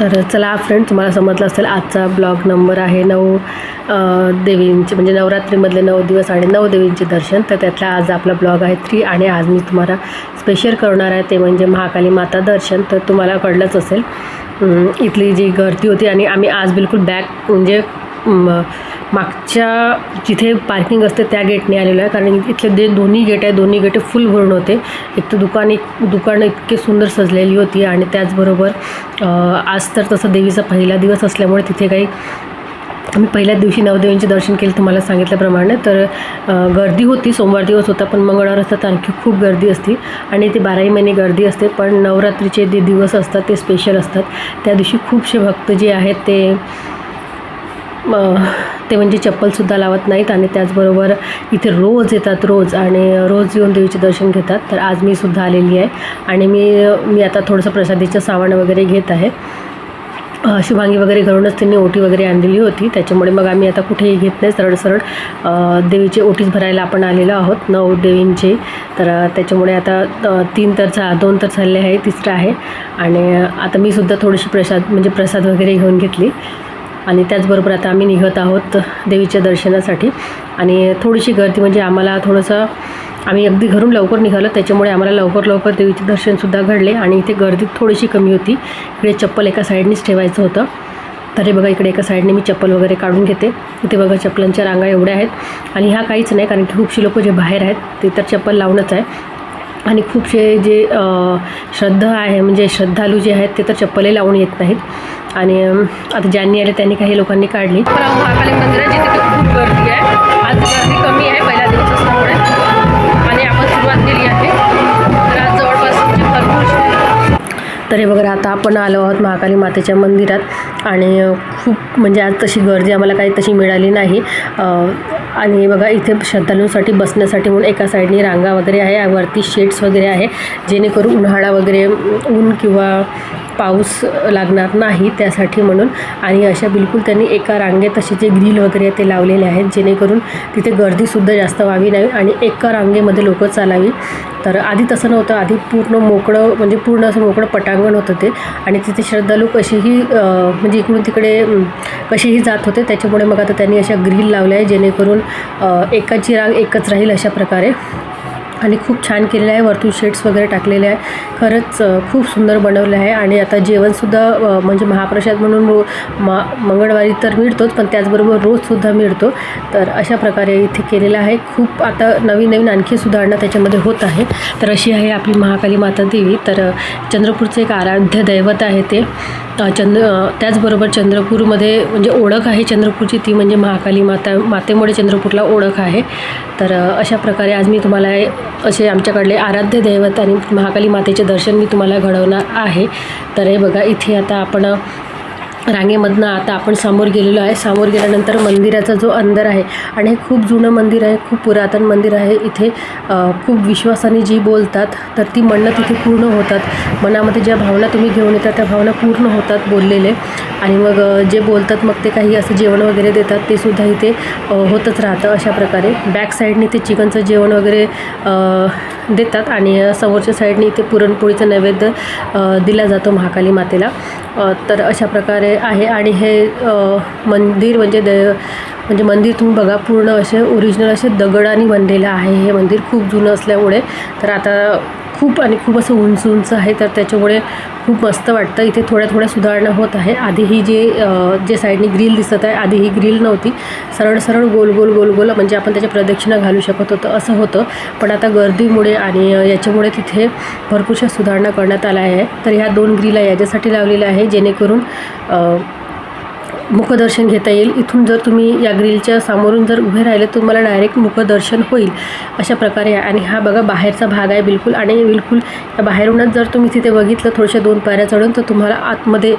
तर चला फ्रेंड तुम्हाला समजलं असेल आजचा ब्लॉग नंबर आहे नऊ देवींचे म्हणजे नवरात्रीमधले नऊ दिवस आणि नऊ देवींचे दर्शन. तर त्यातला आज आपला ब्लॉग आहे थ्री आणि आज मी तुम्हाला स्पेशल करणार आहे ते म्हणजे महाकाली माता दर्शन. तर तुम्हाला कळलंच असेल इथली जी गर्दी होती आणि आम्ही आज बिलकुल बॅक म्हणजे मागच्या जिथे पार्किंग असते त्या गेटने आलेलो आहे कारण इथले जे दोन्ही गेट आहे दोन्ही गेटे फुल भरून होते. एक तर दुकान एक दुकानं इतकी सुंदर सजलेली होती आणि त्याचबरोबर आज तर तसं देवीचा पहिला दिवस असल्यामुळे तिथे काही आम्ही पहिल्याच दिवशी नवदेवींचे दर्शन केले तुम्हाला सांगितल्याप्रमाणे. तर गर्दी होती सोमवार दिवस होता पण मंगळवार असतात तर आणखी खूप गर्दी असते. आणि ते बाराही महिने गर्दी असते पण नवरात्रीचे जे दिवस असतात ते स्पेशल असतात. त्या दिवशी खूपसे भक्त जे आहेत ते ते म्हणजे चप्पलसुद्धा लावत नाहीत आणि त्याचबरोबर इथे रोज येतात रोज आणि रोज येऊन देवीचे दर्शन घेतात. तर आज मी सुद्धा आलेली आहे आणि मी मी आता थोडंसं प्रसादीचं सामान वगैरे घेत आहे. शुभांगी वगैरे घरूनच त्यांनी ओटी वगैरे आणलेली होती. त्याच्यामुळे मग आम्ही आता कुठेही घेत नाही. सरळ सरळ देवीचे ओटीच भरायला आपण आलेलो आहोत. नऊ देवींचे. तर त्याच्यामुळे आता तीन तर झा दोन तर झाले आहे तिसरं आहे. आणि आता मी सुद्धा थोडीशी प्रसाद म्हणजे प्रसाद वगैरे घेऊन घेतली. आणि त्याचबरोबर आता आम्ही निघत आहोत देवीच्या दर्शनासाठी. आणि थोडीशी गर्दी म्हणजे आम्हाला थोडंसं आम्ही अगदी घरून लवकर निघालो त्याच्यामुळे आम्हाला लवकर लवकर देवीचे दर्शनसुद्धा घडले आणि इथे गर्दी थोडीशी कमी होती. इकडे चप्पल एका साईडनेच ठेवायचं होतं. तर हे बघा इकडे एका साईडने मी चप्पल वगैरे काढून घेते. इथे बघा चप्पलांच्या रांगा एवढ्या आहेत. आणि ह्या काहीच नाही कारण की खूपशी लोक जे बाहेर आहेत ते तर चप्पल लावूनच आहे. आणि खूपसे जे श्रद्धा आहे म्हणजे श्रद्धालू जे आहेत ते तर चप्पलही लावून येत नाहीत. आणि आता ज्यांनी आले त्यांनी काही लोकांनी काढली. महाकाली मंदिर आहे जिथे खूप गर्दी आहे आज गर्दी कमी आहे पहिल्या दिवस असल्यामुळे आणि आपण सुरुवात केली आहे. तर आज जवळपास भरपूर तर हे बघा आता आपण आलो आहोत महाकाली मातेच्या मंदिरात. आणि खूप म्हणजे आज तशी गर्दी आम्हाला काही तशी मिळाली नाही. आणि हे बघा इथे श्रद्धालूंसाठी बसण्यासाठी म्हणून एका साईडनी रांगा वगैरे आहे. वरती शेड्स वगैरे आहे. जेणेकरून उन्हाळा वगैरे ऊन किंवा पाऊस लागणार नाही त्यासाठी म्हणून. आणि अशा बिलकुल त्यांनी एका रांगेत असे जे ग्रिल वगैरे ते लावलेले आहेत जेणेकरून तिथे गर्दीसुद्धा जास्त व्हावी नाही आणि एका रांगेमध्ये लोकं चालावी. तर आधी तसं नव्हतं. आधी पूर्ण मोकळं म्हणजे पूर्ण असं मोकळं पटांगण होतं ते. आणि तिथे श्रद्धालू कशीही म्हणजे इकडून तिकडे कशीही जात होते. त्याच्यामुळे मग आता त्यांनी अशा ग्रिल लावल्या आहे जेणेकरून एकाची रांग एकच राहील अशा प्रकारे. आणि खूप छान केलेलं आहे. वरतून शेड्स वगैरे टाकलेले आहे. खरंच खूप सुंदर बनवलं आहे. आणि आता जेवणसुद्धा म्हणजे महाप्रसाद म्हणून रो मा मंगळवारी तर मिळतोच पण त्याचबरोबर रोजसुद्धा मिळतो. तर अशा प्रकारे इथे केलेलं आहे. खूप आता नवीन नवीन आणखी सुधारणा त्याच्यामध्ये होत आहे. तर अशी आहे आपली महाकाली माता देवी. तर चंद्रपूरचे चंद्रपूरचं एक आराध्य दैवत आहे ते. चंद्र त्याचबरोबर चंद्रपूरमध्ये म्हणजे ओळख आहे चंद्रपूरची ती म्हणजे महाकाली माता मातेमुळे चंद्रपूरला ओळख आहे. तर अशा प्रकारे आज मी तुम्हाला असे आमच्याकडले आराध्य दैवत आणि महाकाली मातेचे दर्शन मी तुम्हाला घडवणार आहे. तर हे बघा इथे आता आपण रांगेमधनं आता आपण समोर गेलेलो आहे. समोर गेल्यानंतर मंदिराचा जो अंदर आहे आणि हे खूप जुनं मंदिर आहे खूप पुरातन मंदिर आहे. इथे खूप विश्वासाने जी बोलतात तर ती म्हणणं तिथे पूर्ण होतात. मनामध्ये ज्या भावना तुम्ही घेऊन येतात त्या भावना पूर्ण होतात बोललेले. आणि मग जे बोलतात मग ते काही असं जेवण वगैरे देतात ते सुद्धा इथे होतच राहतं अशा प्रकारे. बॅक साईडने ते चिकनचं जेवण वगैरे देतात आणि समोरच्या साईडने इथे पुरणपोळीचं नैवेद्य दिला जातो महाकाली मातेला. तर अशा प्रकारे आहे आणि हे मंदिर म्हणजे द म्हणजे मंदिर तुम्ही बघा पूर्ण असे ओरिजिनल असे दगडाने बनलेलं आहे. हे मंदिर खूप जुनं असल्यामुळे तर आता खूप आणि खूप असं उंच उंच आहे तर त्याच्यामुळे खूप मस्त वाटतं. इथे थोड्या थोड्या सुधारणा होत आहे. आधी ही जे जे साईडनी ग्रिल दिसत आहे आधी ही ग्रिल नव्हती. सरळ सरळ गोल गोल गोल गोल म्हणजे आपण त्याच्या प्रदक्षिणा घालू शकत होतं असं होतं. पण आता गर्दीमुळे आणि याच्यामुळे तिथे भरपूरशा सुधारणा करण्यात आल्या आहे. तर ह्या दोन ग्रिला याच्यासाठी लावलेल्या आहे जेणेकरून मुखदर्शन घेता येईल. इथून जर तुम्ही या ग्रिलच्या समोरून जर उभे राहिले तर तुम्हाला डायरेक्ट मुखदर्शन होईल. अशा प्रकारे आहे. आणि हा बघा बाहेरचा भाग आहे बिलकुल. आणि बिलकुल या बाहेरूनच जर तुम्ही तिथे बघितलं थोड्याशा दोन पायऱ्या चढून तर तुम्हाला आतमध्ये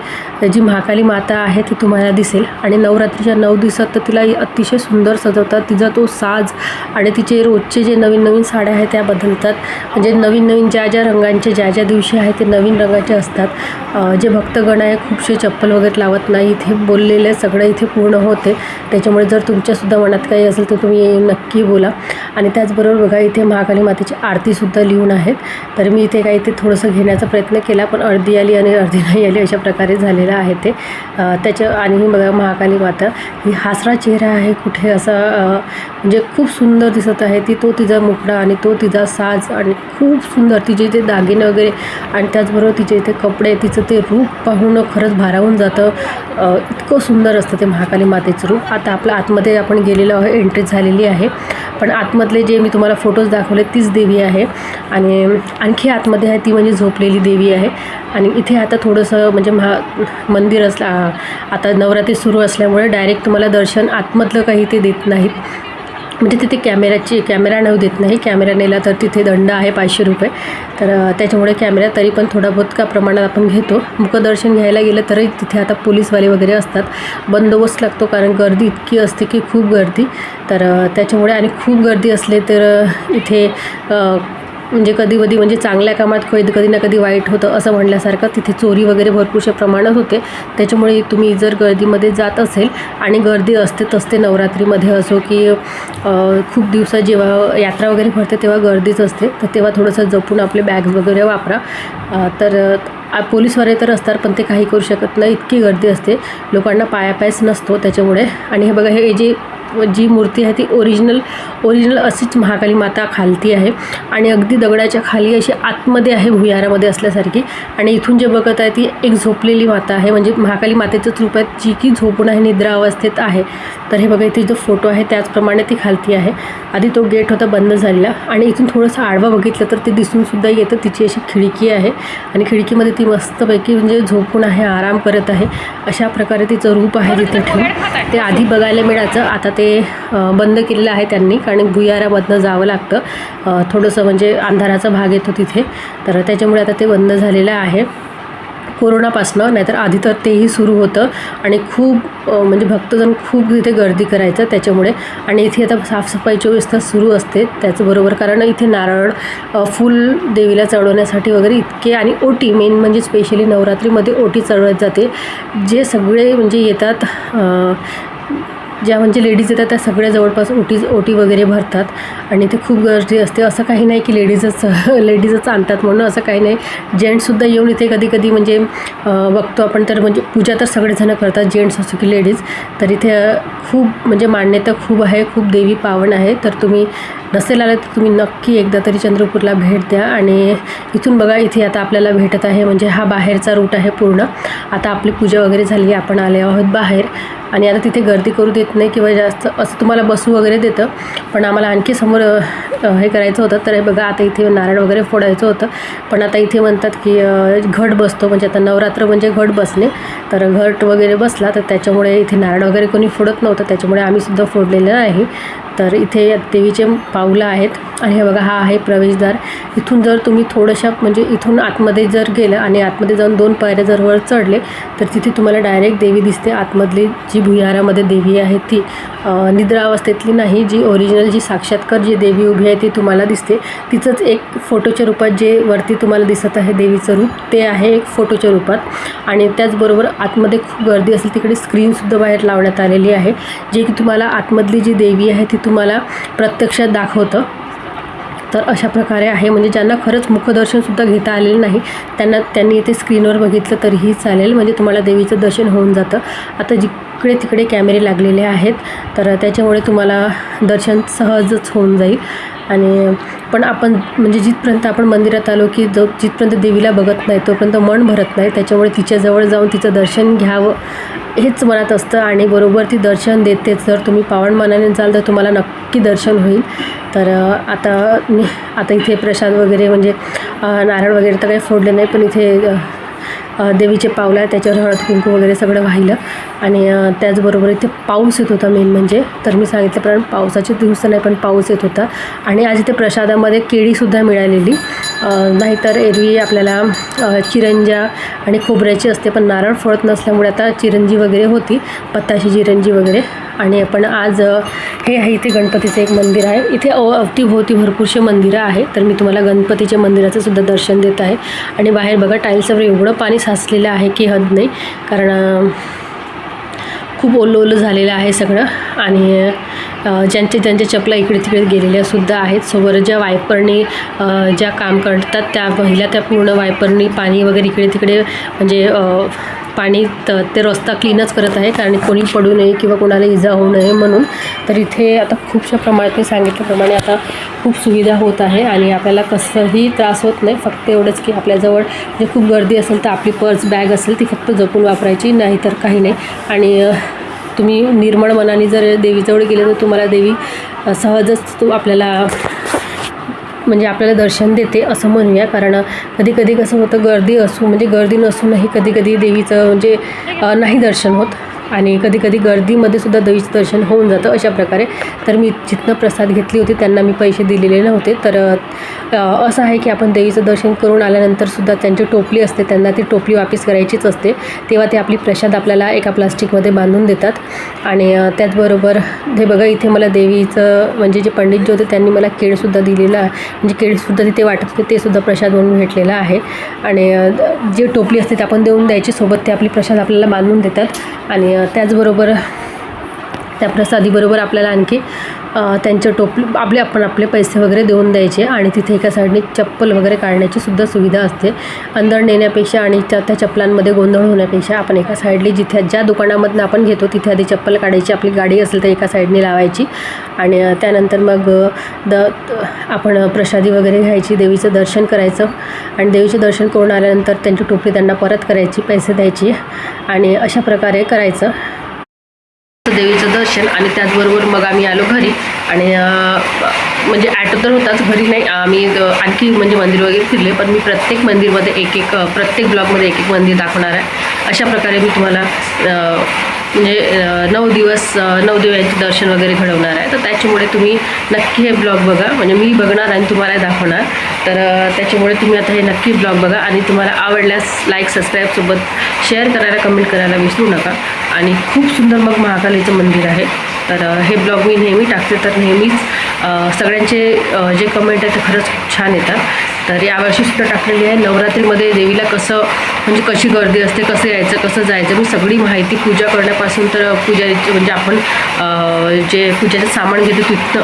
जी महाकाली माता आहे ती तुम्हाला दिसेल. आणि नवरात्रीच्या नऊ दिवसात तर तिला अतिशय सुंदर सजवतात. तिचा तो साज आणि तिचे रोजचे जे नवीन नवीन साड्या आहेत त्या बदलतात. म्हणजे नवीन नवीन ज्या ज्या रंगांचे ज्या ज्या दिवशी आहे ते नवीन रंगाचे असतात. जे भक्तगण आहे खूपशे चप्पल वगैरे लावत नाही इथे बोलले ठरलेलं आहे सगळं इथे पूर्ण होते. त्याच्यामुळे जर तुमच्यासुद्धा मनात काही असेल तर तुम्ही नक्की बोला. आणि त्याचबरोबर बघा इथे महाकाली मातेची आरतीसुद्धा लिहून आहेत. तर मी इथे काही ते थोडंसं घेण्याचा प्रयत्न केला पण अर्धी आली आणि अर्धी नाही आली अशा प्रकारे झालेलं आहे ते. त्याच्या आणि बघा महाकाली माता ही हासरा चेहरा आहे कुठे असा म्हणजे खूप सुंदर दिसत आहे. ती तो तिचा मुकडा आणि तो तिचा साज आणि खूप सुंदर. तिचे इथे दागिने वगैरे आणि त्याचबरोबर तिचे इथे कपडे तिचं ते रूप पाहून खरंच भारावून जातं. इतकं सुंदर असतं ते महाकाली मातेचं रूप. आता आपलं आतमध्ये आपण गेलेलो आहे एंट्री झालेली आहे. पण आतमधले जे मी तुम्हाला फोटोज दाखवले तीच देवी आहे. आणि आणखी आतमध्ये आहे ती म्हणजे झोपलेली देवी आहे. आणि इथे आता थोडंसं म्हणजे महा मंदिर असला आता नवरात्री सुरू असल्यामुळे डायरेक्ट तुम्हाला दर्शन आतमधलं काही ते देत नाहीत. म्हणजे तिथे कॅमेऱ्याची कॅमेरा नेऊ देत नाही. कॅमेरा नेला तर तिथे दंड आहे पाचशे रुपये. तर त्याच्यामुळे कॅमेरा तरी पण थोडा बहुत का प्रमाणात आपण घेतो. मुखदर्शन घ्यायला गेलं तरी तिथे आता पोलीसवाले वगैरे असतात. बंदोबस्त लागतो कारण गर्दी इतकी असते की खूप गर्दी. तर त्याच्यामुळे आणि खूप गर्दी असले तर इथे म्हणजे कधी कधी म्हणजे चांगल्या कामात कधी कधी ना कधी वाईट होतं असं म्हणल्यासारखं तिथे चोरी वगैरे भरपूरशा प्रमाणात होते. त्याच्यामुळे तुम्ही जर गर्दीमध्ये जात असेल आणि गर्दी असते तसते नवरात्रीमध्ये असो की खूप दिवसात जेव्हा यात्रा वगैरे भरते तेव्हा गर्दीच असते. तर तेव्हा थोडंसं जपून आपले बॅग्स वगैरे वापरा. तर पोलीसवाले तर असतात पण ते काही करू शकत नाही. इतकी गर्दी असते. लोकांना पायापायच नसतो त्याच्यामुळे. आणि हे बघा हे जे जी मूर्ती आहे ती ओरिजिनल ओरिजिनल अशीच महाकाली माता खालती आहे. आणि अगदी दगडाच्या खाली अशी आतमध्ये आहे भुयारामध्ये असल्यासारखी. आणि इथून जे बघत आहे ती एक झोपलेली माता आहे. म्हणजे महाकाली मातेचंच रूप आहे जी की झोपून आहे निद्रा अवस्थेत आहे. तर हे बघा इथे जो फोटो आहे त्याचप्रमाणे ती खालती आहे. आधी तो गेट होता बंद झालेला. आणि इथून थोडंसं आडवा बघितलं तर ते दिसूनसुद्धा येतं. तिची अशी खिडकी आहे. आणि खिडकीमध्ये ती मस्तपैकी म्हणजे झोपून आहे आराम करत आहे. अशा प्रकारे तिचं रूप आहे तिथे ठेवून. ते आधी बघायला मिळायचं. आता ते ते बंद केलेलं आहे त्यांनी. कारण भुयारामधनं जावं लागतं. थोडंसं म्हणजे अंधाराचा भाग येतो तिथे. तर त्याच्यामुळे आता ते बंद झालेलं आहे. कोरोनापासनं नाहीतर आधी तर तेही सुरू होतं. आणि खूप म्हणजे भक्तजन खूप तिथे गर्दी करायचं त्याच्यामुळे. आणि इथे आता साफसफाईची व्यवस्था सुरू असते त्याचबरोबर. कारण इथे नारळ फुल देवीला चढवण्यासाठी वगैरे इतके आणि ओटी मेन म्हणजे स्पेशली नवरात्रीमध्ये ओटी चढवत जाते. जे सगळे म्हणजे येतात ज्या म्हणजे लेडीज येतात त्या सगळ्या जवळपास ओटी ओटी वगैरे भरतात. आणि ते खूप गर्दी असते. असं काही नाही की लेडीजच लेडीजच आणतात म्हणून असं काही नाही. जेंट्ससुद्धा येऊन इथे कधी कधी म्हणजे बघतो आपण तर म्हणजे पूजा तर सगळेजणं करतात जेंट्स असो की लेडीज तर इथे खूप म्हणजे मान्यता खूप आहे. खूप देवी पावन आहे. तर तुम्ही नसेल आले तर तुम्ही नक्की एकदा तरी चंद्रपूरला भेट द्या. आणि इथून बघा इथे आता आपल्याला भेटत आहे म्हणजे हा बाहेरचा रूट आहे पूर्ण. आता आपली पूजा वगैरे झाली आपण आले आहोत बाहेर. आणि आता तिथे गर्दी करू देत नाही किंवा जास्त असं तुम्हाला बसू वगैरे देतं. पण आम्हाला आणखी समोर हे करायचं होतं. तर हे बघा आता इथे नारळ वगैरे फोडायचं होतं. पण आता इथे म्हणतात की घट बसतो. म्हणजे आता नवरात्र म्हणजे घट बसणे. तर घट वगैरे बसला तर त्याच्यामुळे इथे नारळ वगैरे कोणी फोडत नव्हतं. त्याच्यामुळे आम्हीसुद्धा फोडलेलं आहे तर इथे देवीचे पाऊलं आहेत. आणि हे बघा हा आहे प्रवेशद्वार. इथून जर तुम्ही थोडंशा म्हणजे इथून आतमध्ये जर गेलं आणि आतमध्ये जाऊन दोन पायऱ्या जर वर चढले तर तिथे तुम्हाला डायरेक्ट देवी दिसते. आतमधली जी भुयारामध्ये देवी आहे ती निद्रावस्थेतली नाही जी ओरिजिनल जी साक्षात्कार जी देवी उभी आहे ती तुम्हाला दिसते. तिचंच एक फोटोच्या रूपात जे वरती तुम्हाला दिसत आहे देवीचं रूप ते आहे एक फोटोच्या रूपात. आणि त्याचबरोबर आतमध्ये खूप गर्दी असेल तिकडे स्क्रीनसुद्धा बाहेर लावण्यात आलेली आहे जे की तुम्हाला आतमधली जी देवी आहे ती तुम्हाला प्रत्यक्षात दाखवतं. तर अशा प्रकारे आहे. म्हणजे ज्यांना खरंच मुखदर्शनसुद्धा घेता आलेलं नाही त्यांना त्यांनी इथे स्क्रीनवर बघितलं तरीही चालेल. म्हणजे तुम्हाला देवीचं दर्शन होऊन जातं. आता जिकडे तिकडे कॅमेरे लागलेले आहेत तर त्याच्यामुळे तुम्हाला दर्शन सहजच होऊन जाईल. आणि पण आपण म्हणजे जिथपर्यंत आपण मंदिरात आलो की जो जिथपर्यंत देवीला बघत नाही तोपर्यंत मन भरत नाही. त्याच्यामुळे तिच्याजवळ जाऊन तिचं दर्शन घ्यावं हेच मनात असतं आणि बरोबर ती दर्शन देतेच. जर तुम्ही पावणमानाने जाल तर तुम्हाला नक्की दर्शन होईल. तर आता आता इथे प्रसाद वगैरे म्हणजे नारळ वगैरे तर काही फोडले नाही पण इथे देवीचे पावलं आहे त्याच्यावर हळद कुंकू वगैरे सगळं वाहिलं. आणि त्याचबरोबर इथे पाऊस येत होता मेन म्हणजे. तर मी सांगितल्याप्रमाणे पावसाचे दिवस नाही पण पाऊस येत होता. आणि आज इथे प्रसादामध्ये केळीसुद्धा मिळालेली. नाहीतर एरवी आपल्याला चिरंजा आणि खोबऱ्याची असते पण नारळ फळत नसल्यामुळे आता चिरंजी वगैरे होती. पत्ताशी चिरंजी वगैरे. आणि आपण आज हे आहे इथे गणपतीचं एक मंदिर आहे. इथे अव अवतीभोवती भरपूरसे मंदिरं आहे तर मी तुम्हाला गणपतीच्या मंदिराचं सुद्धा दर्शन देत आहे. आणि बाहेर बघा टाईल्सवर एवढं पाणी साचलेलं आहे की हद नाही. कारण खूप ओलं ओलं झालेलं आहे सगळं. आणि अ, ज्यांचे ज्यांच्या चपला इकडे तिकडे गेलेल्या सुद्धा आहेत. सो ज्या वायपरनी ज्या काम करतात त्या महिला त्या पूर्ण वायपरनी पाणी वगैरे इकडे तिकडे म्हणजे पाणी तर ते रस्ता क्लीनच करत आहे. कारण कोणी पडू नये किंवा कोणाला इजा होऊ नये म्हणून. तर इथे आता खूपशा प्रमाणात मी सांगितल्याप्रमाणे आता खूप सुविधा होत आहे आणि आपल्याला कसंही त्रास होत नाही. फक्त एवढंच की आपल्याजवळ जे खूप गर्दी असेल तर आपली पर्स बॅग असेल ती फक्त जपून वापरायची नाही तर काही नाही. आणि तुम्ही निर्मळ मनाने जर देवीजवळ गेले तर तुम्हाला देवी सहजच तू आपल्याला म्हणजे आपल्याला दर्शन देते असं म्हणूया. कारण कधी कधी कसं होतं गर्दी असू म्हणजे गर्दी नसूनही कधी कधी देवीचं म्हणजे नाही दर्शन होत. आणि कधी कधी गर्दीमध्ये सुद्धा देवीचं दर्शन होऊन जातं अशा प्रकारे. तर मी जिथनं प्रसाद घेतली होती त्यांना मी पैसे दिलेले नव्हते. तर असं आहे की आपण देवीचं दर्शन करून आल्यानंतर सुद्धा त्यांची टोपली असते त्यांना ती टोपली वापस करायचीच असते. तेव्हा ते आपली प्रसाद आपल्याला एका प्लास्टिकमध्ये बांधून देतात. आणि त्याचबरोबर हे बघा इथे मला देवीचं म्हणजे जे पंडित जे होते त्यांनी मला केळसुद्धा दिलेलं आहे म्हणजे केळसुद्धा तिथे वाटत होते ते सुद्धा प्रसाद म्हणून भेटलेलं आहे. आणि जे टोपली असते ते आपण देऊन द्यायची सोबत ते आपली प्रसाद आपल्याला बांधून देतात. आणि त्याचबरोबर त्या प्रसादीबरोबर आपल्याला आणखी अ, त्यांच्या टोपली आपले आपण आपले पैसे वगैरे देऊन द्यायचे आणि तिथे एका साईडने चप्पल वगैरे काढण्याची सुद्धा सुविधा असते. अंदर नेण्यापेक्षा आणि त्या त्या चप्पलांमध्ये गोंधळ होण्यापेक्षा आपण एका साईडली जिथे ज्या दुकानामधनं आपण घेतो तिथे आधी चप्पल काढायची आपली गाडी असेल तर एका साईडने लावायची आणि त्यानंतर मग द आपण प्रसादी वगैरे घ्यायची देवीचं दर्शन करायचं आणि देवीचं दर्शन करून आल्यानंतर त्यांची टोपली त्यांना परत करायची पैसे द्यायची आणि अशा प्रकारे करायचं. देवीचं दर्शन आणि त्याचबरोबर मग आम्ही आलो घरी. आणि म्हणजे ॲटो तर होताच घरी नाही आम्ही आणखी म्हणजे मंदिर वगैरे फिरले पण मी प्रत्येक मंदिरमध्ये एक एक प्रत्येक ब्लॉगमध्ये एक एक मंदिर दाखवणार आहे. अशा प्रकारे मी तुम्हाला म्हणजे नऊ दिवस अं, नऊ दिव्यांचे दर्शन वगैरे घडवणार आहे. तर त्याच्यामुळे तुम्ही नक्की हे ब्लॉग बघा. म्हणजे मी बघणार आणि तुम्हाला दाखवणार. तर त्याच्यामुळे तुम्ही आता हे नक्की ब्लॉग बघा आणि तुम्हाला आवडल्यास लाईक सबस्क्राईबसोबत शेअर करायला कमेंट करायला विसरू नका. आणि खूप सुंदर मग महाकालीचं मंदिर आहे. तर हे ब्लॉग मी नेहमी टाकते तर नेहमीच सगळ्यांचे जे कमेंट आहे ते खरंच खूप छान येतात. तर यावर्षीसुद्धा टाकलेली आहे. नवरात्रीमध्ये देवीला कसं म्हणजे कशी गर्दी असते कसं यायचं कसं जायचं मी सगळी माहिती पूजा करण्यापासून तर पूजारीचं म्हणजे आपण जे पूजेचं सामान घेतो तिथं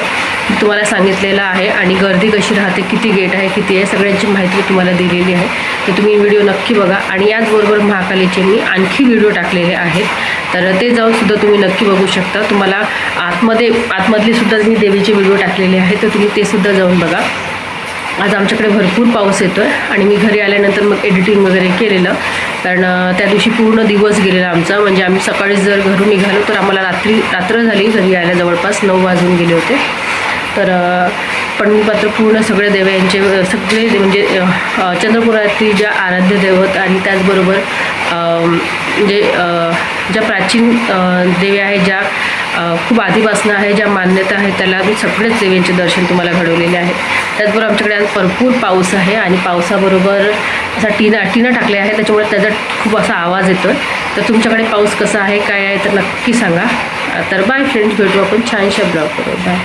तुम्हाला सांगितलेलं आहे. आणि गर्दी कशी राहते किती गेट आहे किती आहे सगळ्यांची माहिती मी तुम्हाला दिलेली आहे. तर तुम्ही व्हिडिओ नक्की बघा. आणि याचबरोबर महाकालीचे मी आणखी व्हिडिओ टाकलेले आहेत. तर ते जाऊन सुद्धा तुम्ही नक्की बघू शकता. तुम्हाला आतमध्ये आतमधलीसुद्धा मी देवीचे व्हिडिओ टाकलेले आहेत तर तुम्ही ते सुद्धा जाऊन बघा. आज आमच्याकडे भरपूर पाऊस येतो आहे आणि मी घरी आल्यानंतर मग एडिटिंग वगैरे केलेलं. कारण त्या दिवशी पूर्ण दिवस गेलेला आमचा. म्हणजे आम्ही सकाळी जर घरून निघालो तर आम्हाला रात्री रात्र झाली घरी यायला जवळपास. नऊ वाजून गेले होते. तर पण मी मात्र पूर्ण सगळे देव यांचे सगळे म्हणजे चंद्रपुरातील ज्या आराध्य दैवत आणि त्याचबरोबर म्हणजे ज्या प्राचीन देवी आहेत ज्या खूप आधीपासून आहे ज्या मान्यता आहेत त्याला मी सगळेच देवींचे दर्शन तुम्हाला घडवलेले आहे त्याचबरोबर आमच्याकडे आज भरपूर पाऊस आहे आणि पावसाबरोबर असा टीना टीनं टाकले आहे त्याच्यामुळे त्याचा खूप असा आवाज येतो आहे तर तुमच्याकडे पाऊस कसा आहे काय आहे तर नक्की सांगा. तर बाय फ्रेंड्स भेटू आपण छानशा ब्लॉग करू बाय